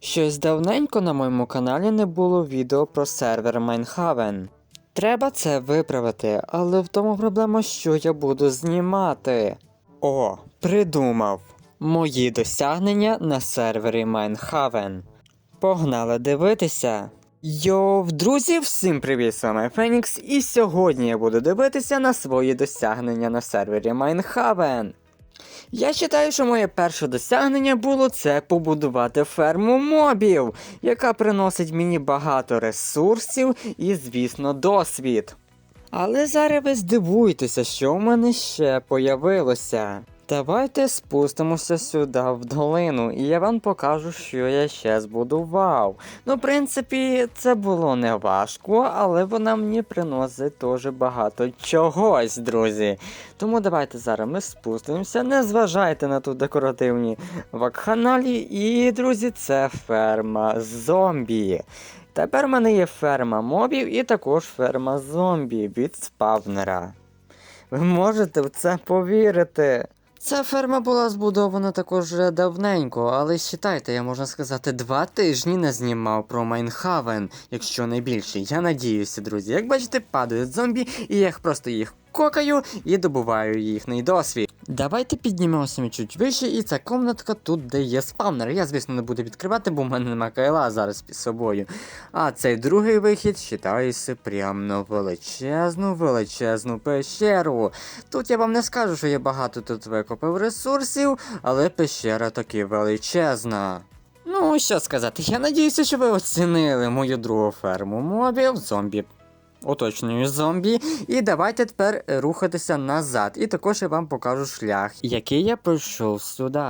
Щось давненько на моєму каналі не було відео про сервер Майнхавен. Треба це виправити, але в тому проблема, що я буду знімати. О, придумав. Мої досягнення на сервері Майнхавен. Погнали дивитися. Йоу, друзі, всім привіт, з вами Фенікс, і сьогодні я буду дивитися на свої досягнення на сервері Майнхавен. Я вважаю, що моє перше досягнення було це побудувати ферму мобів, яка приносить мені багато ресурсів і, звісно, досвід. Але зараз ви здивуєтеся, що в мене ще появилося. Давайте спустимося сюди в долину, і я вам покажу, що я ще збудував. Ну, в принципі, це було не важко, але вона мені приносить дуже багато чогось, друзі. Тому давайте зараз ми спустимося, не зважайте на тут декоративні вакханалі. І, друзі, це ферма зомбі. Тепер в мене є ферма мобів і також ферма зомбі від спавнера. Ви можете в це повірити. Ця ферма була збудована також вже давненько, але считайте, я можна сказати, два тижні не знімав про Майнхавен, якщо не більше. Я надіюся, друзі. Як бачите, падають зомбі, і я просто їх кокаю і добуваю їхній досвід. Давайте піднімемося чуть вище, і ця комнатка тут, де є спавнер. Я, звісно, не буду відкривати, бо в мене нема кайла зараз під собою. А цей другий вихід вважається прям на величезну, величезну пещеру. Тут я вам не скажу, що я багато тут викопив ресурсів, але пещера таки величезна. Ну, що сказати, я надіюся, що ви оцінили мою другу ферму мобів, зомбі. Уточнюю зомбі. І давайте тепер рухатися назад. І також я вам покажу шлях, який я пройшов сюди.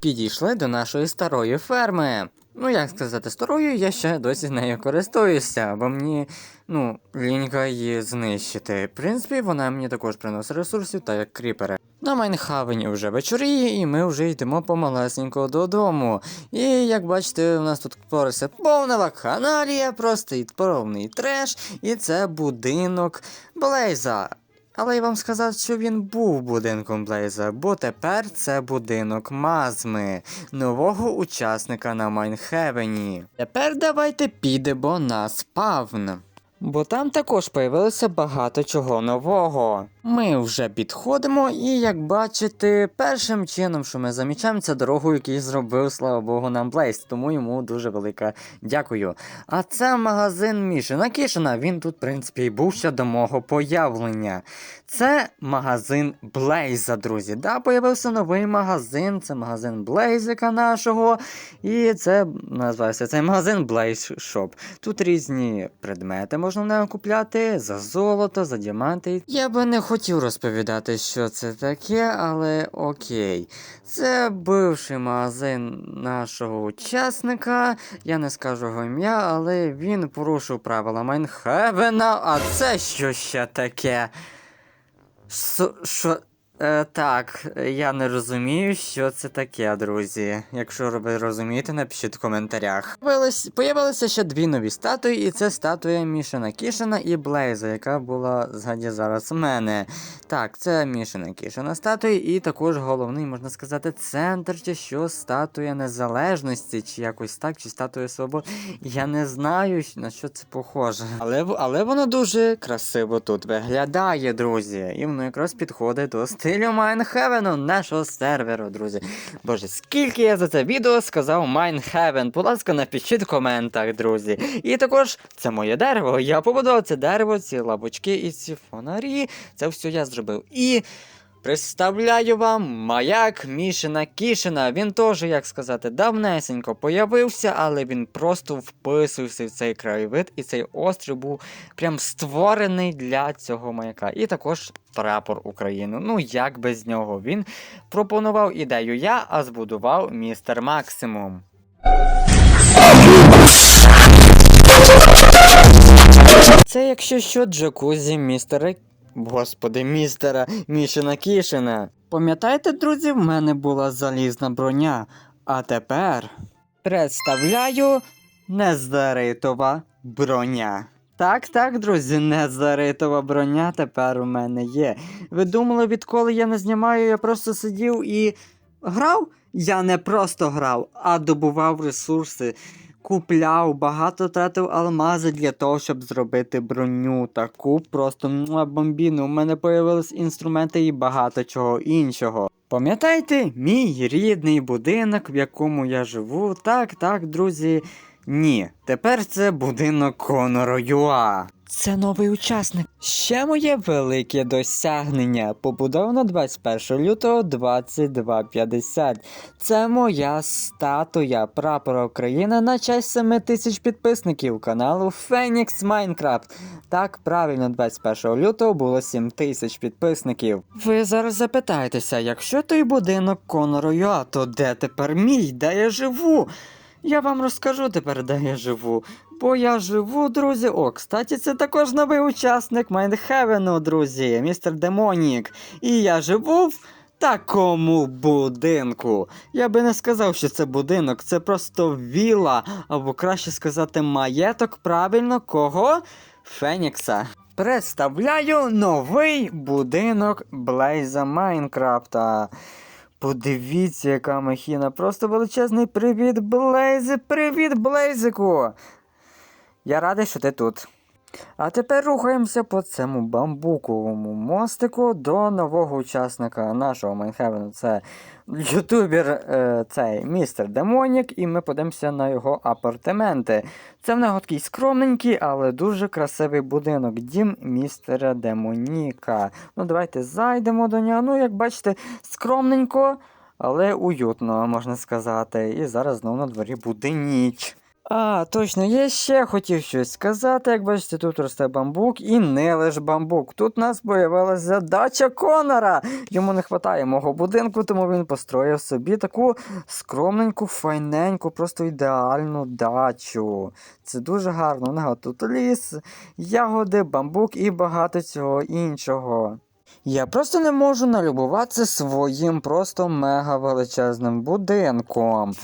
Підійшли до нашої старої ферми. Ну, як сказати, старою, я ще досі нею користуюся, бо мені, ну, лінька її знищити. В принципі, вона мені також приносить ресурсів, так як кріпери. На Майнхавені вже вечоріє, і ми вже йдемо помалесенько додому. І як бачите, у нас тут твориться повна вакханалія, просто і повний треш, і це будинок Блейза. Але я вам сказав, що він був будинком Блейза, бо тепер це будинок Мазми, нового учасника на Майнхевені. Тепер давайте підемо на спавн. Бо там також появилося багато чого нового. Ми вже підходимо, і як бачите, першим чином, що ми замічаємо, це дорогу, яку зробив, слава Богу, нам Блейз, тому йому дуже велика дякую. А це магазин Мішина Кішина. Він тут, в принципі, і був ще до мого появлення. Це магазин Блейза, друзі. Да, появився новий магазин, це магазин Блейзика нашого. І це називається цей магазин Blaze Shop. Тут різні предмети можна в нього купляти за золото, за діаманти. Я би не хотів розповідати, що це таке, але окей. Це бивший магазин нашого учасника. Я не скажу його ім'я, але він порушив правила Майнхевена. А це що ще таке? Що? Е, так, я не розумію, що це таке, друзі. Якщо ви розумієте, напишіть в коментарях. Появилось, появилися ще дві нові статуї, і це статуя Мішана Кішина і Блейза, яка була згаді зараз у мене. Так, це Мішана Кішина статуї, і також головний, можна сказати, центр, чи що статуя незалежності, чи якось так, чи статуя свободи. Я не знаю, на що це похоже. Але, в- але воно дуже красиво тут виглядає, друзі. І воно якраз підходить до стилю Майнхевену, нашого серверу, друзі. Боже, скільки я за це відео сказав Майнхевен. Будь ласка, напишіть в коментах, друзі. І також це моє дерево. Я побудував це дерево, ці лабочки і ці фонарі. Це все я зробив. І. Представляю вам маяк Мішина Кішина. Він теж, як сказати, давнесенько появився, але він просто вписувався в цей краєвид, і цей острів був прям створений для цього маяка. І також прапор України. Ну як без нього? Він пропонував ідею я, а збудував містер Максимум. Це якщо що, джакузі містера. Господи, містера Мішина Кішина. Пам'ятаєте, друзі, в мене була залізна броня. А тепер представляю незаритова броня. Так, так, друзі, незаритова броня тепер у мене є. Ви думали, відколи я не знімаю, я просто сидів і грав? Я не просто грав, а добував ресурси. Купляв, багато тратив алмази для того, щоб зробити броню. Таку просто бомбіну. У мене появились інструменти і багато чого іншого. Пам'ятаєте, мій рідний будинок, в якому я живу? Так, так, друзі. Ні, тепер це будинок Конора Юа. Це новий учасник. Ще моє велике досягнення. Побудовано 21 лютого 2250. Це моя статуя прапора України на честь 7 тисяч підписників каналу Phoenix Minecraft. Так, правильно, 21 лютого було 7 тисяч підписників. Ви зараз запитаєтеся, якщо той будинок Конора Юа, то де тепер мій? Де я живу? Я вам розкажу тепер, де я живу. Бо я живу, друзі. О, кстати, це також новий учасник Майндхевену, друзі, містер Демонік. І я живу в такому будинку. Я би не сказав, що це будинок, це просто віла, або краще сказати, маєток правильно кого? Фенікса. Представляю новий будинок Блейза Майнкрафта. Подивіться, яка махіна. Просто величезний привіт, Блейзи! Привіт, Блейзику! Я радий, що ти тут. А тепер рухаємося по цьому бамбуковому мостику до нового учасника нашого Майнхевену. Це ютубер е, цей містер Демонік, і ми подивимося на його апартаменти. Це в нього такий скромненький, але дуже красивий будинок. Дім містера Демоніка. Ну, давайте зайдемо до нього. Ну, як бачите, скромненько, але уютно, можна сказати. І зараз знову на дворі буде ніч. А, точно, я ще хотів щось сказати. Як бачите, тут росте бамбук і не лише бамбук. Тут у нас появилася дача Конора. Йому не вистачає мого будинку, тому він построїв собі таку скромненьку, файненьку, просто ідеальну дачу. Це дуже гарно. Нього тут ліс, ягоди, бамбук і багато цього іншого. Я просто не можу налюбуватися своїм просто мега величезним будинком.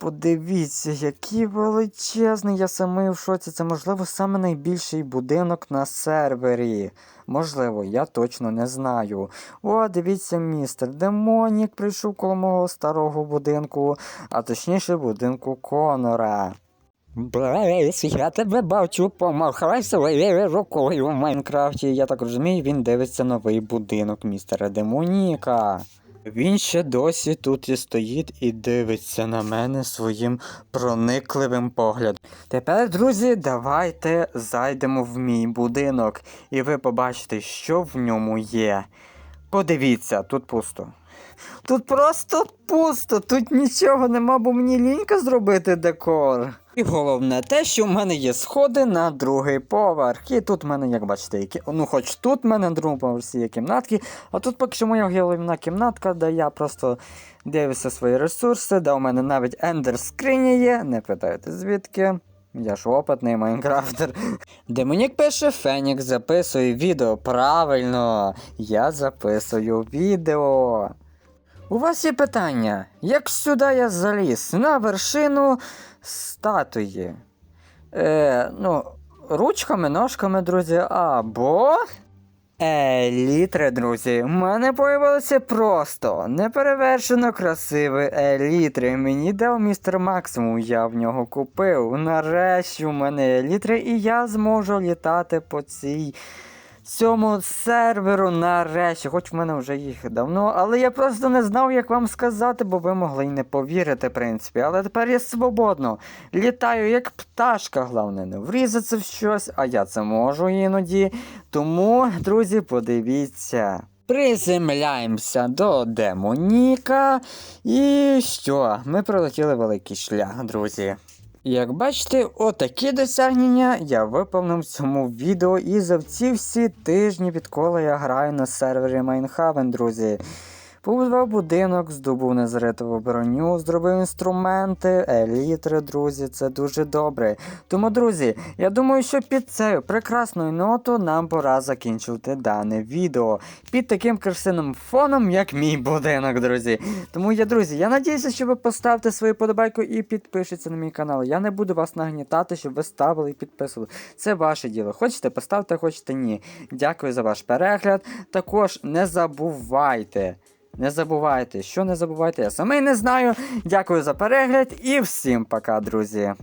Подивіться, який величезний, я самий в шоці. Це, можливо, саме найбільший будинок на сервері. Можливо, я точно не знаю. О, дивіться, містер Демонік прийшов коло мого старого будинку, а точніше будинку Конора. Блейс, я тебе бачу, помахай своєю рукою в Майнкрафті. Я так розумію, він дивиться новий будинок містера Демоніка. Він ще досі тут і стоїть і дивиться на мене своїм проникливим поглядом. Тепер, друзі, давайте зайдемо в мій будинок, і ви побачите, що в ньому є. Подивіться, тут пусто. Тут просто пусто, тут нічого нема, бо мені лінька зробити декор. І головне те, що в мене є сходи на другий поверх. І тут в мене, як бачите, які... ну хоч тут в мене на другому поверсі є кімнатки, а тут поки що моя головна кімнатка, де я просто дивлюся свої ресурси, де у мене навіть ендер скриня є, не питайте звідки. Я ж опитний майнкрафтер. Демонік пише Фенікс записує відео. Правильно, я записую відео. У вас є питання, як сюди я заліз на вершину статуї? Е, ну, ручками, ножками, друзі, або. Елітри, друзі, в мене появилося просто неперевершено красиві елітри. Мені дав містер Максимум, я в нього купив. Нарешті у мене елітри, і я зможу літати по цій цьому серверу нарешті. Хоч в мене вже їх давно, але я просто не знав, як вам сказати, бо ви могли й не повірити, в принципі. Але тепер я свободно. Літаю як пташка, головне, не врізатися в щось, а я це можу іноді. Тому, друзі, подивіться. Приземляємося до Демоніка. І що? Ми пролетіли великий шлях, друзі. Як бачите, отакі досягнення я виповнив в цьому відео і за ці всі тижні, відколи я граю на сервері Майнхавен, друзі. Побудував будинок, здобув незритову броню, зробив інструменти, елітри, друзі, це дуже добре. Тому, друзі, я думаю, що під цією прекрасною нотою нам пора закінчувати дане відео. Під таким красивим фоном, як мій будинок, друзі. Тому я, друзі, я надіюся, що ви поставите свою подобайку і підпишіться на мій канал. Я не буду вас нагнітати, щоб ви ставили і підписували. Це ваше діло. Хочете поставте, хочете ні. Дякую за ваш перегляд. Також не забувайте Не забувайте, що не забувайте, я самий не знаю. Дякую за перегляд і всім пока, друзі.